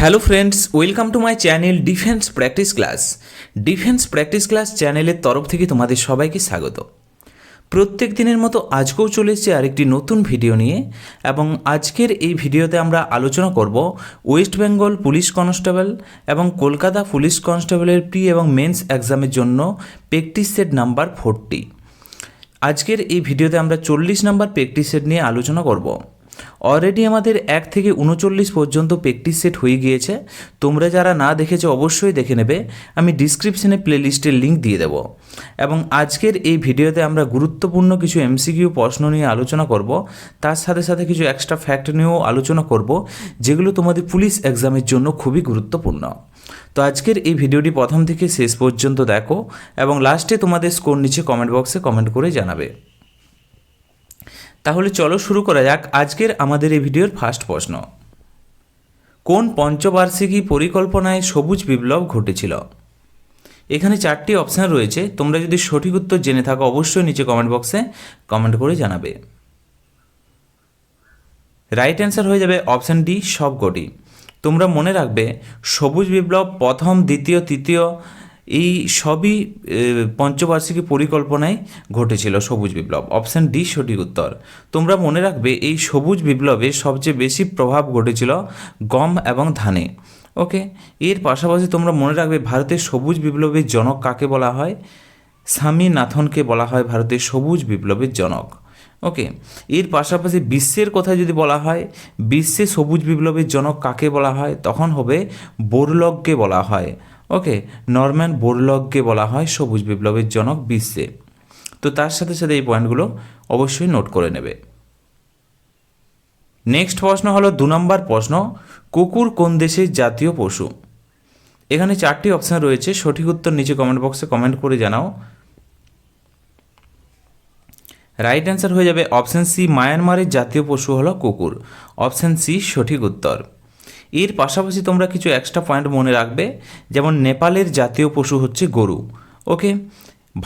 Hello friends welcome to my channel defence practice class defence practice class চ্যানেলের তরফ থেকে তোমাদের সবাইকে স্বাগত। প্রত্যেক দিনের মতো আজকেও চলে এসেছে আরেকটি নতুন ভিডিও নিয়ে এবং আজকের এই ভিডিওতে আমরা আলোচনা করব ওয়েস্ট বেঙ্গল পুলিশ কনস্টেবল এবং কলকাতা পুলিশ কনস্টেবলের প্রি এবং মেন্স এক্সামের জন্য প্র্যাকটিস সেট নাম্বার ফোরটি আজকের এই ভিডিওতে আমরা চল্লিশ নাম্বার প্র্যাকটিস সেট নিয়ে আলোচনা করব। অলরেডি আমাদের এক থেকে উনচল্লিশ পর্যন্ত প্র্যাকটিস সেট হয়ে গিয়েছে। তোমরা যারা না দেখেছ অবশ্যই দেখে নেবে। আমি ডিসক্রিপশনে প্লেলিস্টের লিঙ্ক দিয়ে দেবো। এবং আজকের এই ভিডিওতে আমরা গুরুত্বপূর্ণ কিছু এমসিকিউ প্রশ্ন নিয়ে আলোচনা করব। তার সাথে সাথে কিছু এক্সট্রা ফ্যাক্ট নিয়েও আলোচনা করব, যেগুলো তোমাদের পুলিশ এক্সামের জন্য খুবই গুরুত্বপূর্ণ। তো আজকের এই ভিডিওটি প্রথম থেকে শেষ পর্যন্ত দেখো এবং লাস্টে তোমাদের স্কোর নিচে কমেন্ট বক্সে কমেন্ট করে জানাবে। তাহলে চলো শুরু করা যাক আজকের আমাদের এই ভিডিওর ফার্স্ট প্রশ্ন। কোন পঞ্চবার্ষিকী পরিকল্পনায় সবুজ বিপ্লব ঘটেছিল? এখানে চারটি অপশান রয়েছে। তোমরা যদি সঠিক উত্তর জেনে থাকো, অবশ্যই নিচে কমেন্ট বক্সে কমেন্ট করে জানাবে। রাইট অ্যান্সার হয়ে যাবে অপশান ডি সবকটি। তোমরা মনে রাখবে, সবুজ বিপ্লব প্রথম, দ্বিতীয়, তৃতীয় এই সবই পঞ্চবার্ষিকী পরিকল্পনায় ঘটেছিল সবুজ বিপ্লব। অপশান ডি, সঠিক উত্তর। তোমরা মনে রাখবে, এই সবুজ বিপ্লবে সবচেয়ে বেশি প্রভাব ঘটেছিল গম এবং ধানে। ওকে? এর পাশাপাশি তোমরা মনে রাখবে, ভারতের সবুজ বিপ্লবের জনক কাকে বলা হয়? স্বামীনাথনকে বলা হয় ভারতের সবুজ বিপ্লবের জনক। ওকে? এর পাশাপাশি বিশ্বের কথা যদি বলা হয়, বিশ্বে সবুজ বিপ্লবের জনক কাকে বলা হয়? তখন হবে বোরলগকে বলা হয়। ওকে, নরম্যান বোরলগকে বলা হয় সবুজ বিপ্লবের জনক বিশ্বে তো তার সাথে সাথে এই পয়েন্টগুলো অবশ্যই নোট করে নেবে। নেক্সট প্রশ্ন হলো দু নম্বর প্রশ্ন, কুকুর কোন দেশের জাতীয় পশু? এখানে চারটি অপশান রয়েছে, সঠিক উত্তর নিচে কমেন্ট বক্সে কমেন্ট করে জানাও। রাইট অ্যান্সার হয়ে যাবে অপশান সি মায়ানমারের জাতীয় পশু হলো কুকুর। অপশান সি সঠিক উত্তর। এর পাশাপাশি তোমরা কিছু এক্সট্রা পয়েন্ট মনে রাখবে, যেমন নেপালের জাতীয় পশু হচ্ছে গরু ওকে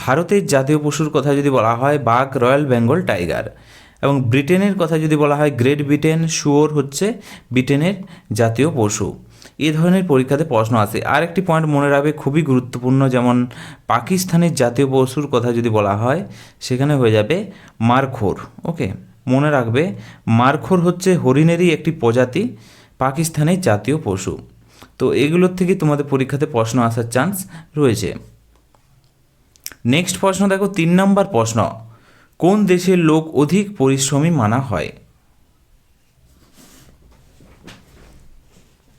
ভারতের জাতীয় পশুর কথা যদি বলা হয়, বাঘ, রয়্যাল বেঙ্গল টাইগার, এবং ব্রিটেনের কথা যদি বলা হয়, গ্রেট ব্রিটেন, শুয়োর হচ্ছে ব্রিটেনের জাতীয় পশু। এ ধরনের পরীক্ষাতে প্রশ্ন আসে আর একটি পয়েন্ট মনে রাখবে, খুবই গুরুত্বপূর্ণ, যেমন পাকিস্তানের জাতীয় পশুর কথা যদি বলা হয়, সেখানে হয়ে যাবে মারখোর ওকে মনে রাখবে, মারখোর হচ্ছে হরিণেরই একটি প্রজাতি পাকিস্তানের জাতীয় পশু। তো এগুলোর থেকে তোমাদের পরীক্ষাতে প্রশ্ন আসার চান্স রয়েছে। নেক্সট প্রশ্ন দেখো, তিন নম্বর প্রশ্ন, কোন দেশের লোক অধিক পরিশ্রমী মানা হয়?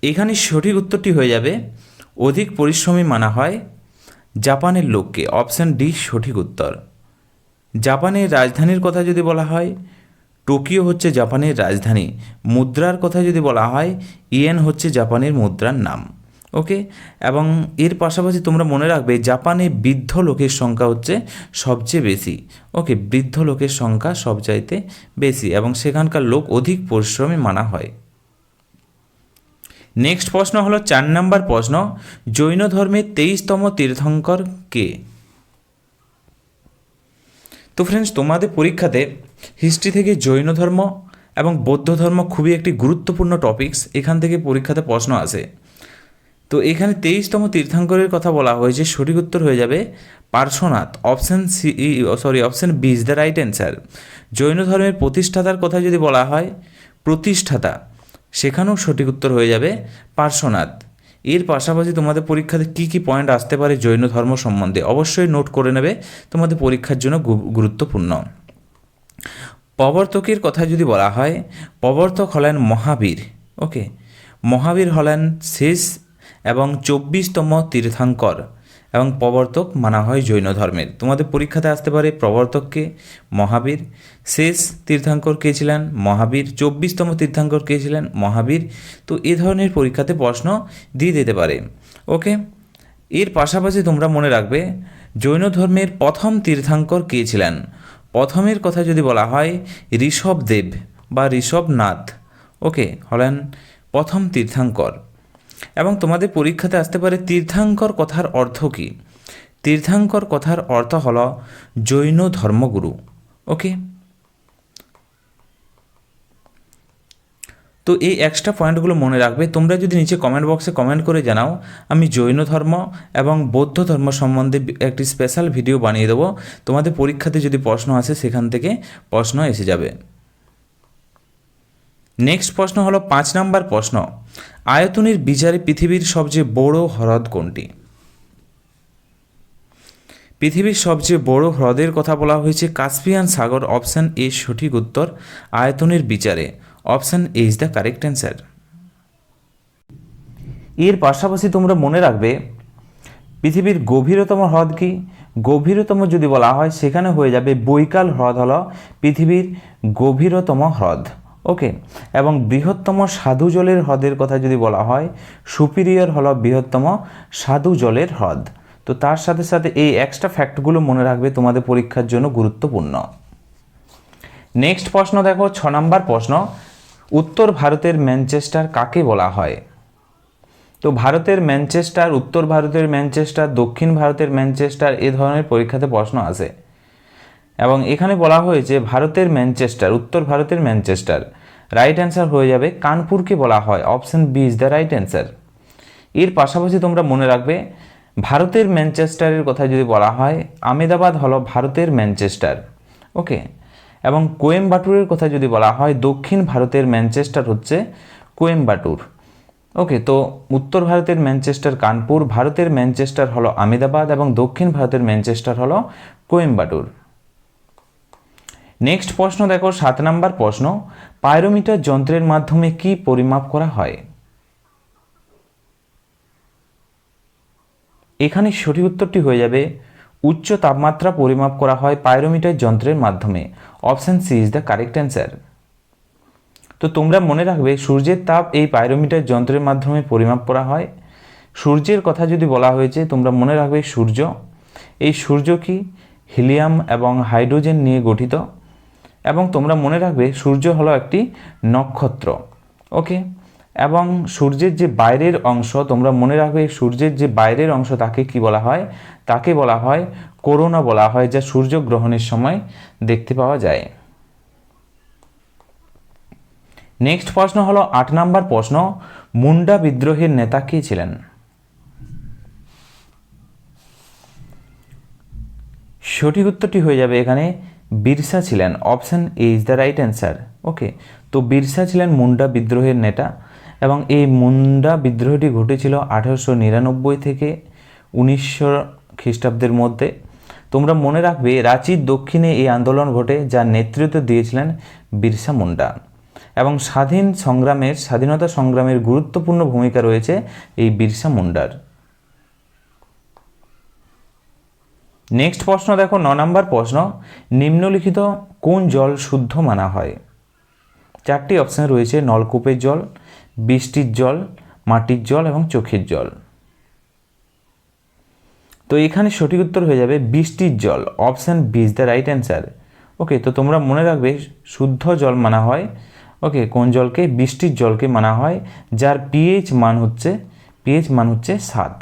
এখানে সঠিক উত্তরটি হয়ে যাবে, অধিক পরিশ্রমী মানা হয় জাপানের লোককে। অপশান ডি সঠিক উত্তর। জাপানের রাজধানীর কথা যদি বলা হয় টোকিও হচ্ছে জাপানের রাজধানী। মুদ্রার কথা যদি বলা হয়, ইয়েন হচ্ছে জাপানের মুদ্রার নাম। ওকে? এবং এর পাশাপাশি তোমরা মনে রাখবে, জাপানে বৃদ্ধ লোকের সংখ্যা হচ্ছে সবচেয়ে বেশি। ওকে? বৃদ্ধ লোকের সংখ্যা সবচাইতে বেশি এবং সেখানকার লোক অধিক পরিশ্রমী মানা হয়। নেক্সট প্রশ্ন হলো, চার নম্বর প্রশ্ন, জৈন ধর্মের তেইশতম তীর্থঙ্কর কে? তো ফ্রেন্ডস তোমাদের পরীক্ষাতে হিস্ট্রি থেকে জৈন ধর্ম এবং বৌদ্ধ ধর্ম খুবই একটি গুরুত্বপূর্ণ টপিকস এখান থেকে পরীক্ষাতে প্রশ্ন আসে তো এখানে তেইশতম তীর্থাঙ্করের কথা বলা হয়েছে সঠিক উত্তর হয়ে যাবে Parshvanath option C sorry option B is the right answer Jain ধর্মের প্রতিষ্ঠাতার কথা যদি বলা হয়, প্রতিষ্ঠাতা, সেখানেও সঠিক উত্তর হয়ে যাবে পার্শ্বনাথ। এর পাশাপাশি তোমাদের পরীক্ষাতে কী কী পয়েন্ট আসতে পারে জৈন ধর্ম সম্বন্ধে অবশ্যই নোট করে নেবে। তোমাদের পরীক্ষার জন্য গুরুত্বপূর্ণ। প্রবর্তকের কথা যদি বলা হয় প্রবর্তক হলেন মহাবীর ওকে মহাবীর হলেন শেষ এবং চব্বিশতম তীর্থাঙ্কর এবং প্রবর্তক মানা হয় জৈন ধর্মের। তোমাদের পরীক্ষাতে আসতে পারে প্রবর্তককে মহাবীর। শেষ তীর্থাঙ্কর কে ছিলেন? মহাবীর। চব্বিশতম তীর্থাঙ্কর কে ছিলেন? মহাবীর। তো এ ধরনের পরীক্ষাতে প্রশ্ন দিয়ে দিতে পারে ওকে এর পাশাপাশি তোমরা মনে রাখবে, জৈন ধর্মের প্রথম তীর্থাঙ্কর কে ছিলেন? প্রথমের কথা যদি বলা হয় ঋষভদেব বা ঋষভনাথ ওকে, হলেন প্রথম তীর্থাঙ্কর। এবং তোমাদের পরীক্ষাতে আসতে পারে তীর্থাঙ্কর কথার অর্থ কী? তীর্থাঙ্কর কথার অর্থ হল জৈন ধর্মগুরু, ওকে? তো এই এক্সট্রা পয়েন্টগুলো মনে রাখবে। তোমরা যদি নিচে কমেন্ট বক্সে কমেন্ট করে জানাও, আমি জৈন ধর্ম এবং বৌদ্ধ ধর্ম সম্বন্ধে একটি স্পেশাল ভিডিও বানিয়ে দেবো। তোমাদের পরীক্ষাতে যদি প্রশ্ন আসে, সেখান থেকে প্রশ্ন এসে যাবে। নেক্সট প্রশ্ন হলো পাঁচ নাম্বার প্রশ্ন। আয়তনের বিচারে পৃথিবীর সবচেয়ে বড় হ্রদ কোনটি? পৃথিবীর সবচেয়ে বড় হ্রদের কথা বলা হয়েছে কাস্পিয়ান সাগর, অপশান এ সঠিক উত্তর, আয়তনের বিচারে। Option A is the correct answer এর পাশাপাশি তোমরা মনে রাখবে, পৃথিবীর গভীরতম হ্রদ কি? গভীরতম যদি বলা হয়, সেখানে হয়ে যাবে বৈকাল হ্রদ হল পৃথিবীর গভীরতম হ্রদ। ওকে? এবং বৃহত্তম সাধু জলের হ্রদের কথা যদি বলা হয়, সুপিরিয়র হল বৃহত্তম সাধু জলের হ্রদ। তো তার সাথে সাথে এই এক্সট্রা ফ্যাক্টগুলো মনে রাখবে, তোমাদের পরীক্ষার জন্য গুরুত্বপূর্ণ। নেক্সট প্রশ্ন দেখো, ছ নম্বর প্রশ্ন। উত্তর ভারতের ম্যানচেস্টার কাকে বলা হয়? তো ভারতের ম্যানচেস্টার, উত্তর ভারতের ম্যানচেস্টার, দক্ষিণ ভারতের ম্যানচেস্টার এ ধরনের পরীক্ষাতে প্রশ্ন আসে এবং এখানে বলা হয়েছে ভারতের ম্যানচেস্টার, উত্তর ভারতের ম্যানচেস্টার। রাইট অ্যান্সার হয়ে যাবে কানপুরকে বলা হয়। Option B is the right answer এর পাশাপাশি তোমরা মনে রাখবে, ভারতের ম্যানচেস্টারের কথা যদি বলা হয়, আমেদাবাদ হলো ভারতের ম্যানচেস্টার। ওকে এবং কোয়েম্বাটুরের কথা যদি বলা হয়, দক্ষিণ ভারতের ম্যানচেস্টার হচ্ছে কোয়েম্বাটুর। ওকে, তো উত্তর ভারতের ম্যানচেস্টার কানপুর, ভারতের ম্যানচেস্টার হলো আমেদাবাদ এবং দক্ষিণ ভারতের ম্যানচেস্টার হলো কোয়েম্বাটুর। নেক্সট প্রশ্ন দেখো, সাত নাম্বার প্রশ্ন, পাইরোমিটার যন্ত্রের মাধ্যমে কি পরিমাপ করা হয়? এখানে সঠিক উত্তরটি হয়ে যাবে উচ্চ তাপমাত্রা পরিমাপ করা হয় পাইরোমিটার যন্ত্রের মাধ্যমে। Option C is the correct answer. তো তোমরা মনে রাখবে, সূর্যের তাপ এই পাইরোমিটার যন্ত্রের মাধ্যমে পরিমাপ করা হয়। সূর্যের কথা যদি বলা হয়েছে, তোমরা মনে রাখবে সূর্য। এই সূর্য কি? হিলিয়াম এবং হাইড্রোজেন নিয়ে গঠিত। এবং তোমরা মনে রাখবে সূর্য হলো একটি নক্ষত্র। ওকে? এবং সূর্যের যে বাইরের অংশ, তোমরা মনে রাখবে সূর্যের যে বাইরের অংশ, তাকে কি বলা হয়? তাকে বলা হয় করোনা বলা হয়, যা সূর্যগ্রহণের সময় দেখতে পাওয়া যায়। নেক্সট প্রশ্ন হলো আট নাম্বার প্রশ্ন, মুন্ডা বিদ্রোহের নেতা কে ছিলেন? সঠিক উত্তরটি হয়ে যাবে এখানে, বিরসা ছিলেন। Option A is the right answer okay তো বিরসা ছিলেন মুন্ডা বিদ্রোহের নেতা। এবং এই মুন্ডা বিদ্রোহটি ঘটেছিল আঠেরোশো নিরানব্বই থেকে উনিশশো খ্রিস্টাব্দের মধ্যে। তোমরা মনে রাখবে, রাঁচির দক্ষিণে এই আন্দোলন ঘটে, যার নেতৃত্ব দিয়েছিলেন বিরসা মুন্ডা। এবং স্বাধীন সংগ্রামের, স্বাধীনতা সংগ্রামের গুরুত্বপূর্ণ ভূমিকা রয়েছে এই বিরসা মুন্ডার। নেক্সট প্রশ্ন দেখো, ন নম্বর প্রশ্ন, নিম্নলিখিত কোন জল শুদ্ধ মানা হয়? চারটি অপশান রয়েছে, নলকূপের জল বৃষ্টির জল, মাটির জল এবং চোখের জল। তো এখানে সঠিক উত্তর হয়ে যাবে বৃষ্টির জল option B is the right answer okay তো তোমরা মনে রাখবে শুদ্ধ জল মানা হয়। ওকে কোন জলকে? বৃষ্টির জলকে মানা হয়, যার পিএইচ মান হচ্ছে পিএইচ মান হচ্ছে সাত।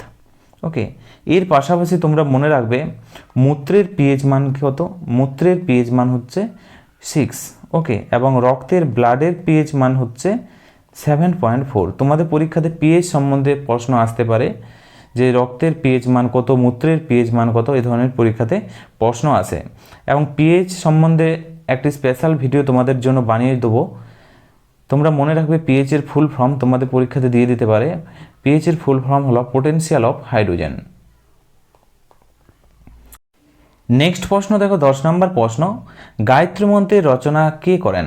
ওকে এর পাশাপাশি তোমরা মনে রাখবে মূত্রের পিএইচ মান কত? মূত্রের পিএইচ মান হচ্ছে সিক্স ওকে এবং রক্তের ব্লাডের পিএইচ মান হচ্ছে সেভেন পয়েন্ট ফোর তোমাদের পরীক্ষাতে পিএইচ সম্বন্ধে প্রশ্ন আসতে পারে যে রক্তের পিএইচ মান কত, মূত্রের পিএইচ মান কত এই ধরনের পরীক্ষাতে প্রশ্ন আসে। এবং পিএইচ সম্বন্ধে একটি স্পেশাল ভিডিও তোমাদের জন্য বানিয়ে দেবো। তোমরা মনে রাখবে পিএইচের ফুল ফর্ম তোমাদের পরীক্ষাতে দিয়ে দিতে পারে। পিএইচের ফুল ফর্ম হলো পোটেনশিয়াল অফ হাইড্রোজেন নেক্সট প্রশ্ন দেখো, দশ নম্বর প্রশ্ন। গায়ত্রী মন্ত্রের রচনা কে করেন?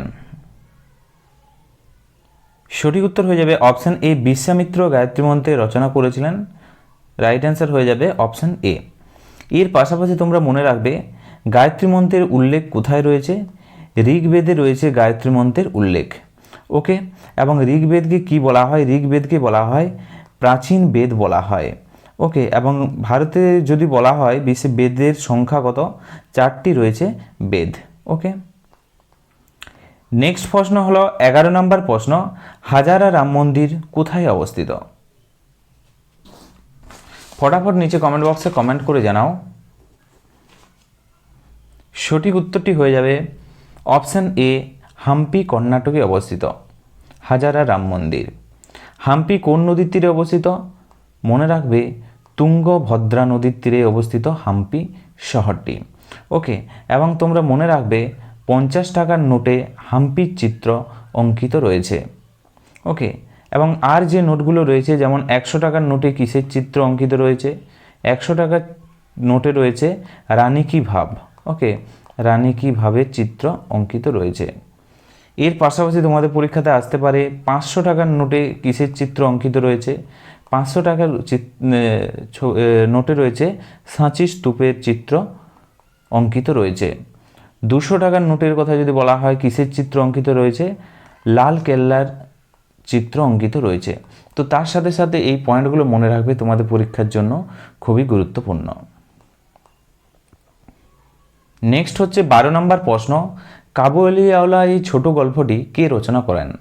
সঠিক উত্তর হয়ে যাবে অপশান এ, বিশ্বামিত্র গায়ত্রী মন্ত্রের রচনা করেছিলেন। রাইট অ্যান্সার হয়ে যাবে অপশান এ। এর পাশাপাশি তোমরা মনে রাখবে গায়ত্রী মন্ত্রের উল্লেখ কোথায় রয়েছে? ঋগ্বেদে রয়েছে গায়ত্রী মন্ত্রের উল্লেখ। ওকে এবং ঋগ্বেদকে কি বলা হয়? ঋগ্বেদকে বলা হয় প্রাচীন বেদ বলা হয়। ওকে এবং ভারতে যদি বলা হয় বিশ্বে বেদের সংখ্যা কত? চারটি রয়েছে বেদ। ওকে নেক্সট প্রশ্ন হলো এগারো নম্বর প্রশ্ন, হাজারা রাম মন্দির কোথায় অবস্থিত? ফটাফট নিচে কমেন্ট বক্সে কমেন্ট করে জানাও। সঠিক উত্তরটি হয়ে যাবে অপশান এ হাম্পি কর্ণাটকে অবস্থিত, হাজারা রাম মন্দির। হাম্পি কোন নদীর তীরে অবস্থিত? মনে রাখবে তুঙ্গভদ্রা নদীর তীরে অবস্থিত হাম্পি শহরটি। ওকে এবং তোমরা মনে রাখবে পঞ্চাশ টাকার নোটে হাম্পির চিত্র অঙ্কিত রয়েছে। ওকে, এবং আর যে নোটগুলো রয়েছে, যেমন একশো টাকার নোটে কিসের চিত্র অঙ্কিত রয়েছে, একশো টাকার নোটে রয়েছে রানী কি ভাব। ওকে, রানী কি ভাবের চিত্র অঙ্কিত রয়েছে। এর পাশাপাশি তোমাদের পরীক্ষাতে আসতে পারে পাঁচশো টাকার নোটে কিসের চিত্র অঙ্কিত রয়েছে, পাঁচশো টাকার নোটে রয়েছে সাঁচি স্তূপের চিত্র অঙ্কিত রয়েছে। দুশো টাকার নোটের কথা যদি বলা হয়, কিসের চিত্র অঙ্কিত রয়েছে? লাল কেল্লার চিত্র অঙ্কিত রয়েছে। তো তার সাথে সাথে এই পয়েন্টগুলো মনে রাখবে তোমাদের পরীক্ষার জন্য খুবই গুরুত্বপূর্ণ। নেক্সট হচ্ছে বারো নম্বর প্রশ্ন। কাবুলিওয়ালা এই ছোট গল্পটি কে রচনা করেন?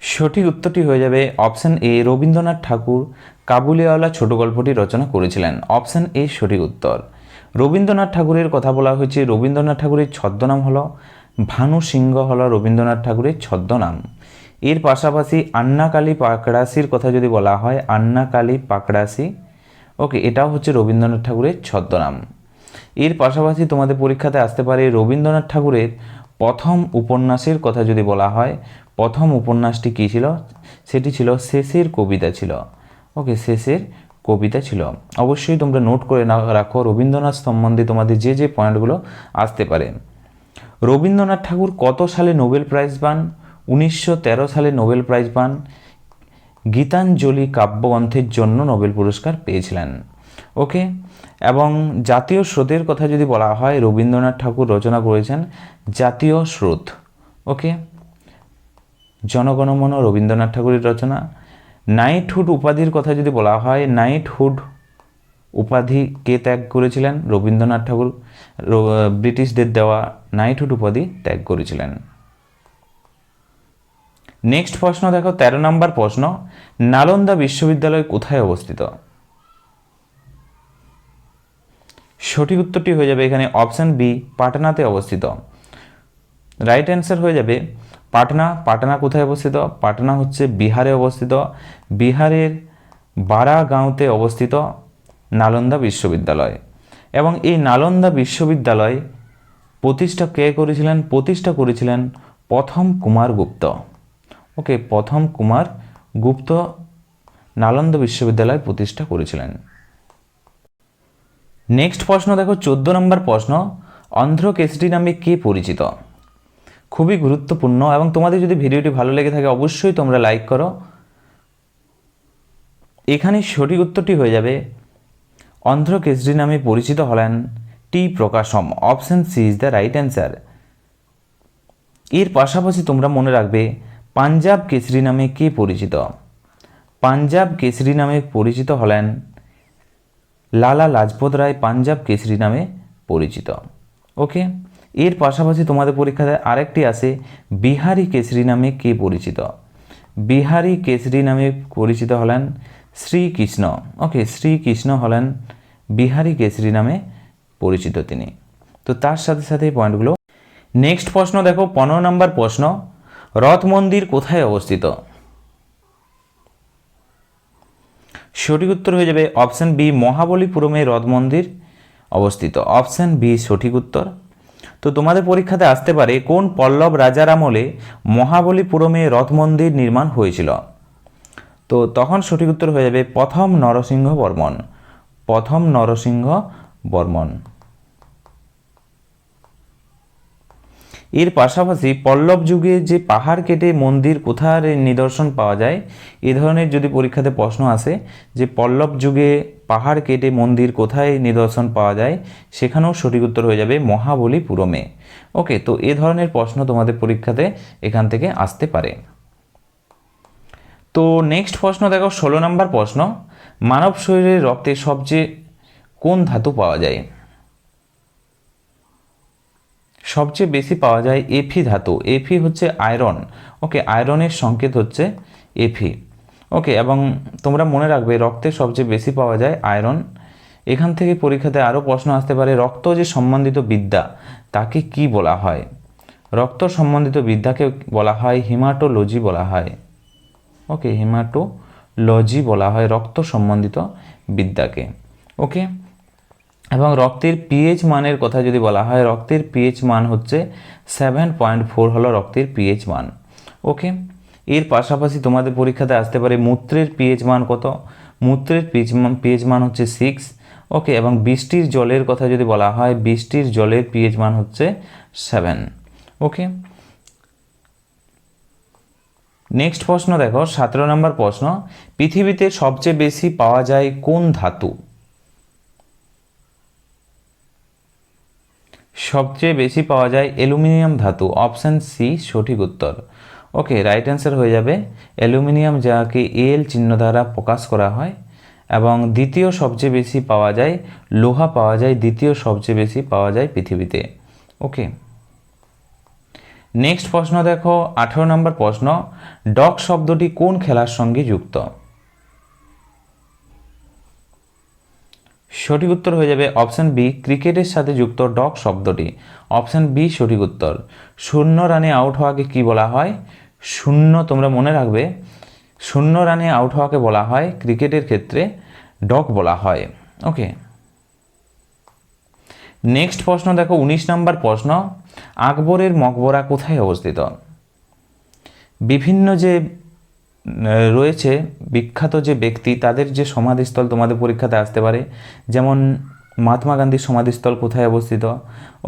সঠিক উত্তরটি হয়ে যাবে অপশান এ, রবীন্দ্রনাথ ঠাকুর। কাবুলিওয়ালা ছোট গল্পটি রচনা করেছিলেন। অপশান এ, সঠিক উত্তর। রবীন্দ্রনাথ ঠাকুরের কথা বলা হয়েছে, রবীন্দ্রনাথ ঠাকুরের ছদ্মনাম হলো ভানু সিংহ হল রবীন্দ্রনাথ ঠাকুরের ছদ্মনাম। এর পাশাপাশি আন্নাকালী পাকড়াসির কথা যদি বলা হয়, আন্নাকালী পাকড়াসি ওকে, এটাও হচ্ছে রবীন্দ্রনাথ ঠাকুরের ছদ্মনাম। এর পাশাপাশি তোমাদের পরীক্ষাতে আসতে পারে, রবীন্দ্রনাথ ঠাকুরের প্রথম উপন্যাসের কথা যদি বলা হয়, প্রথম উপন্যাসটি কী ছিল? সেটি ছিল শেষের কবিতা ছিল। ওকে, শেষের কবিতা ছিল। অবশ্যই তোমরা নোট করে না রাখো, রবীন্দ্রনাথ সম্বন্ধে তোমাদের যে যে পয়েন্টগুলো আসতে পারে। রবীন্দ্রনাথ ঠাকুর কত সালে নোবেল প্রাইজ পান? উনিশশো তেরো সালে নোবেল প্রাইজ পান। গীতাঞ্জলি কাব্যগ্রন্থের জন্য নোবেল পুরস্কার পেয়েছিলেন। ওকে এবং জাতীয় স্রোতের কথা যদি বলা হয়, রবীন্দ্রনাথ ঠাকুর রচনা করেছেন জাতীয় স্রোত। ওকে জনগণমন রবীন্দ্রনাথ ঠাকুরের রচনা। নাইটহুড উপাধির কথা যদি বলা হয় নাইটহুড উপাধি কে ত্যাগ করেছিলেন? রবীন্দ্রনাথ ঠাকুর। ব্রিটিশদের দেওয়া নাইটহুড উপাধি ত্যাগ করেছিলেন। নেক্সট প্রশ্ন দেখো, তেরো নম্বর প্রশ্ন, নালন্দা বিশ্ববিদ্যালয় কোথায় অবস্থিত? সঠিক উত্তরটি হয়ে যাবে এখানে অপশন বি পাটনাতে অবস্থিত। রাইট অ্যান্সার হয়ে যাবে পাটনা পাটনা কোথায় অবস্থিত? পাটনা হচ্ছে বিহারে অবস্থিত। বিহারের বারাগাঁওতে অবস্থিত নালন্দা বিশ্ববিদ্যালয়। এবং এই নালন্দা বিশ্ববিদ্যালয় প্রতিষ্ঠা কে করেছিলেন? প্রতিষ্ঠা করেছিলেন প্রথম কুমার গুপ্ত। ওকে, প্রথম কুমার গুপ্ত নালন্দা বিশ্ববিদ্যালয় প্রতিষ্ঠা করেছিলেন। নেক্সট প্রশ্ন দেখো, চোদ্দ নম্বর প্রশ্ন, অন্ধ্রকেশরী নামে কে পরিচিত? খুবই গুরুত্বপূর্ণ এবং তোমাদের যদি ভিডিওটি ভালো লেগে থাকে, অবশ্যই তোমরা লাইক করো। এখানে সঠিক উত্তরটি হয়ে যাবে অন্ধ্রকেশরী নামে পরিচিত হলেন T Prakasam option C is the right answer এর পাশাপাশি তোমরা মনে রাখবে, পাঞ্জাব কেশরী নামে কে পরিচিত? পাঞ্জাব কেশরী নামে পরিচিত হলেন লালা লাজপত রায়, পাঞ্জাব কেশরী নামে পরিচিত। ওকে এর পাশাপাশি তোমাদের পরীক্ষাতে আরেকটি আসে বিহারি কেশরী নামে কে পরিচিত? বিহারি কেশরী নামে পরিচিত হলেন শ্রীকৃষ্ণ। ওকে শ্রীকৃষ্ণ হলেন বিহারি কেশরী নামে পরিচিত তিনি। তো তার সাথে সাথে এই পয়েন্টগুলো নেক্সট প্রশ্ন দেখো, পনেরো নম্বর প্রশ্ন, রথ মন্দির কোথায় অবস্থিত? সঠিক উত্তর হয়ে যাবে অপশন বি মহাবলীপুরমে রথ মন্দির অবস্থিত। অপশন বি সঠিক উত্তর তো তোমাদের পরীক্ষাতে আসতে পারে কোন পল্লব রাজার আমলে মহাবলীপুরমে রথ মন্দির নির্মাণ হয়েছিল। তো তখন সঠিক উত্তর হয়ে যাবে প্রথম নরসিংহ বর্মন প্রথম নরসিংহ বর্মন এর পাশাপাশি পল্লব যুগে যে পাহাড় কেটে মন্দির কোথার নিদর্শন পাওয়া যায়, এ ধরনের যদি পরীক্ষাতে প্রশ্ন আসে যে পল্লব যুগে পাহাড় কেটে মন্দির কোথায় নিদর্শন পাওয়া যায়, সেখানেও সঠিক উত্তর হয়ে যাবে মহাবলীপুরমে ওকে, তো এ ধরনের প্রশ্ন তোমাদের পরীক্ষাতে এখান থেকে আসতে পারে। তো নেক্সট প্রশ্ন দেখো, ষোলো নম্বর প্রশ্ন, মানব শরীরের রক্তে সবচেয়ে কোন ধাতু পাওয়া যায়? সবচেয়ে বেশি পাওয়া যায় এফি ধাতু। এফি হচ্ছে আয়রন ওকে আয়রনের সংকেত হচ্ছে এফি ওকে এবং তোমরা মনে রাখবে, রক্তে সবচেয়ে বেশি পাওয়া যায় আয়রন এখান থেকে পরীক্ষাতে আরও প্রশ্ন আসতে পারে, রক্ত যে সম্বন্ধিত বিদ্যা, তাকে কি বলা হয়? রক্ত সম্বন্ধিত বিদ্যাকে বলা হয় হিমাটোলজি বলা হয়। ওকে হিমাটোলজি বলা হয় রক্ত সম্বন্ধিত বিদ্যাকে। ওকে এবং রক্তের পিএইচ মানের কথা যদি বলা হয়, রক্তের পিএইচ মান হচ্ছে সেভেন পয়েন্ট ফোর হলো রক্তের পিএইচ মান। ওকে এর পাশাপাশি তোমাদের পরীক্ষাতে আসতে পারে মূত্রের পিএইচ মান কত? মূত্রের পিএইচ মান পিএইচ মান হচ্ছে সিক্স ওকে এবং বৃষ্টির জলের কথা যদি বলা হয়, বৃষ্টির জলের পিএইচ মান হচ্ছে সেভেন ওকে নেক্সট প্রশ্ন দেখো, সতেরো নম্বর প্রশ্ন, পৃথিবীতে সবচেয়ে বেশি পাওয়া যায় কোন ধাতু? সবচেয়ে বেশি পাওয়া যায় অ্যালুমিনিয়াম ধাতু, অপশান সি সঠিক উত্তর। ওকে রাইট অ্যান্সার হয়ে যাবে অ্যালুমিনিয়াম, যাকে এল চিহ্ন দ্বারা প্রকাশ করা হয়। এবং দ্বিতীয় সবচেয়ে বেশি পাওয়া যায় লোহা, পাওয়া যায় দ্বিতীয় সবচেয়ে বেশি পাওয়া যায় পৃথিবীতে। ওকে নেক্সট প্রশ্ন দেখো, আঠেরো নম্বর প্রশ্ন, ডক শব্দটি কোন খেলার সঙ্গে যুক্ত? সঠিক উত্তর হয়ে যাবে অপশান বি, ক্রিকেটের সাথে যুক্ত ডক শব্দটি। অপশান বি, সঠিক উত্তর। শূন্য রানে আউট হওয়াকে কি বলা হয়? শূন্য তোমরা মনে রাখবে, শূন্য রানে আউট হওয়াকে বলা হয়, ক্রিকেটের ক্ষেত্রে ডক বলা হয়। ওকে। নেক্সট প্রশ্ন দেখো, উনিশ নম্বর প্রশ্ন, আকবরের মকবরা কোথায় অবস্থিত? বিভিন্ন যে রয়েছে বিখ্যাত যে ব্যক্তি, তাদের যে সমাধিস্থল তোমাদের পরীক্ষাতে আসতে পারে, যেমন মহাত্মা গান্ধীর সমাধিস্থল কোথায় অবস্থিত?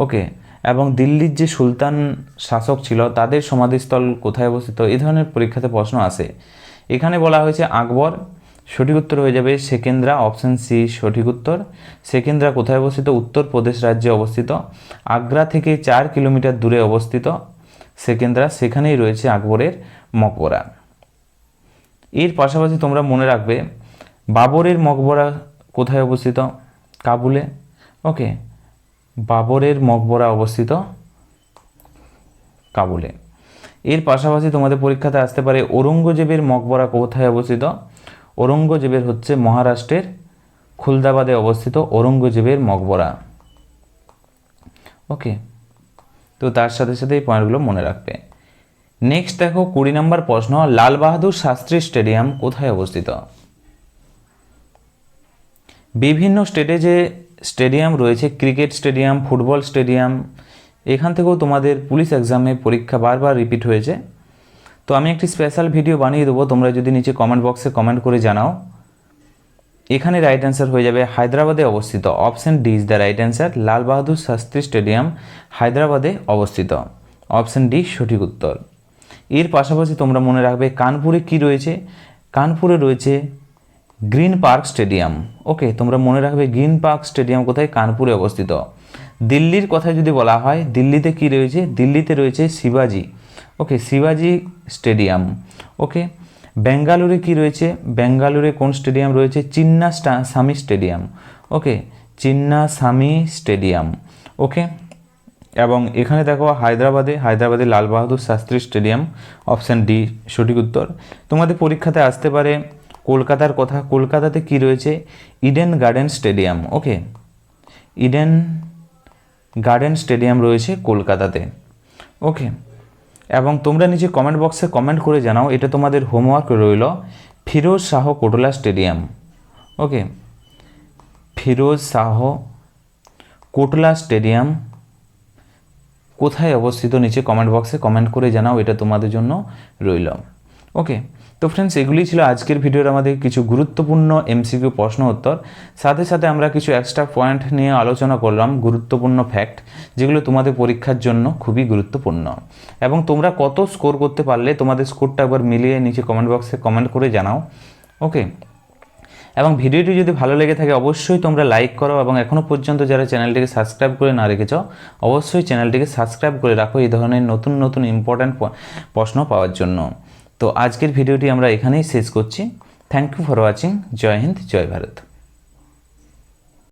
ওকে, এবং দিল্লির যে সুলতান শাসক ছিল, তাদের সমাধিস্থল কোথায় অবস্থিত? এই ধরনের পরীক্ষাতে প্রশ্ন আসে। এখানে বলা হয়েছে আকবর, সঠিক উত্তর হয়ে যাবে সেকেন্দ্রা অপশন সি সঠিক উত্তর। সেকেন্দ্রা কোথায় অবস্থিত? উত্তরপ্রদেশ রাজ্যে অবস্থিত। আগ্রা থেকে চার কিলোমিটার দূরে অবস্থিত সেকেন্দ্রা, সেখানেই রয়েছে আকবরের মকবরা। এর পাশাপাশি তোমরা মনে রাখবে, বাবরের মকবরা কোথায় অবস্থিত? কাবুলে? ওকে, বাবরের মকবরা অবস্থিত কাবুলে। এর পাশাপাশি তোমাদের পরীক্ষাতে আসতে পারে, ঔরঙ্গজেবের মকবরা কোথায় অবস্থিত? ঔরঙ্গজেবের হচ্ছে মহারাষ্ট্রের খুলদাবাদে অবস্থিত ঔরঙ্গজেবের মকবরা। ওকে, তো তার সাথে সাথে এই পয়েন্টগুলো মনে রাখবে। নেক্সট দেখো, কুড়ি নম্বর প্রশ্ন, লাল বাহাদুর শাস্ত্রী স্টেডিয়াম কোথায় অবস্থিত? বিভিন্ন স্টেটে যে স্টেডিয়াম রয়েছে, ক্রিকেট স্টেডিয়াম, ফুটবল স্টেডিয়াম, এখান থেকেও তোমাদের পুলিশ এক্সামে পরীক্ষা বারবার রিপিট হয়েছে। তো আমি একটি স্পেশাল ভিডিও বানিয়ে দেবো, তোমরা যদি নিচে কমেন্ট বক্সে কমেন্ট করে জানাও। এখানে রাইট অ্যান্সার হয়ে যাবে, হায়দ্রাবাদে অবস্থিত। Option D is the right answer Lal Bahadur Shastri stadium হায়দ্রাবাদে অবস্থিত। অপশন ডি সঠিক উত্তর। এর পাশাপাশি তোমরা মনে রাখবে কানপুরে কি রয়েছে? কানপুরে রয়েছে গ্রিন পার্ক স্টেডিয়াম। ওকে, তোমরা মনে রাখবে গ্রিন পার্ক স্টেডিয়াম কোথায়? কানপুরে অবস্থিত। দিল্লির কথা যদি বলা হয়, দিল্লিতে কি রয়েছে? দিল্লিতে রয়েছে শিবাজি। ওকে, শিবাজি স্টেডিয়াম। ওকে বেঙ্গালুরে কি রয়েছে? বেঙ্গালুরে কোন স্টেডিয়াম রয়েছে? চিন্না স্বামী স্টেডিয়াম। ওকে চিন্না স্বামী স্টেডিয়াম। ওকে এবং এখানে দেখো হায়দ্রাবাদে হায়দ্রাবাদে Lal Bahadur Shastri stadium, option D, সঠিক উত্তর। তোমাদের পরীক্ষাতে আসতে পারে কলকাতার কথা। কলকাতাতে কি রয়েছে? Eden Garden stadium okay Eden Garden stadium রয়েছে কলকাতাতে ওকে এবং তোমরা নিজে কমেন্ট বক্সে কমেন্ট করে জানাও, এটা তোমাদের হোমওয়ার্ক রইল। Feroz Shah Kotla stadium okay Feroz Shah Kotla stadium কোথায় অবস্থিত নিচে কমেন্ট বক্সে কমেন্ট করে জানাও, এটা তোমাদের জন্য রইল। ওকে তো ফ্রেন্ডস এগুলি ছিল আজকের ভিডিওর আমাদের কিছু গুরুত্বপূর্ণ এমসিকিউ প্রশ্ন উত্তর। সাথে সাথে আমরা কিছু এক্সট্রা পয়েন্ট নিয়ে আলোচনা করলাম, গুরুত্বপূর্ণ ফ্যাক্ট যেগুলো তোমাদের পরীক্ষার জন্য খুবই গুরুত্বপূর্ণ। এবং তোমরা কত স্কোর করতে পারলে, তোমাদের স্কোরটা একবার মিলিয়ে নিচে কমেন্ট বক্সে কমেন্ট করে জানাও। ওকে এবং ভিডিওটি যদি ভালো লেগে থাকে, অবশ্যই তোমরা লাইক করো এবং এখনও পর্যন্ত যারা চ্যানেলটিকে সাবস্ক্রাইব করে না রেখেছ, অবশ্যই চ্যানেলটিকে সাবস্ক্রাইব করে রাখো এই ধরনের নতুন নতুন ইম্পর্ট্যান্ট প্রশ্ন পাওয়ার জন্য। তো আজকের ভিডিওটি আমরা এখানেই শেষ করছি। Thank you for watching Jai Hind, Jai Bharat.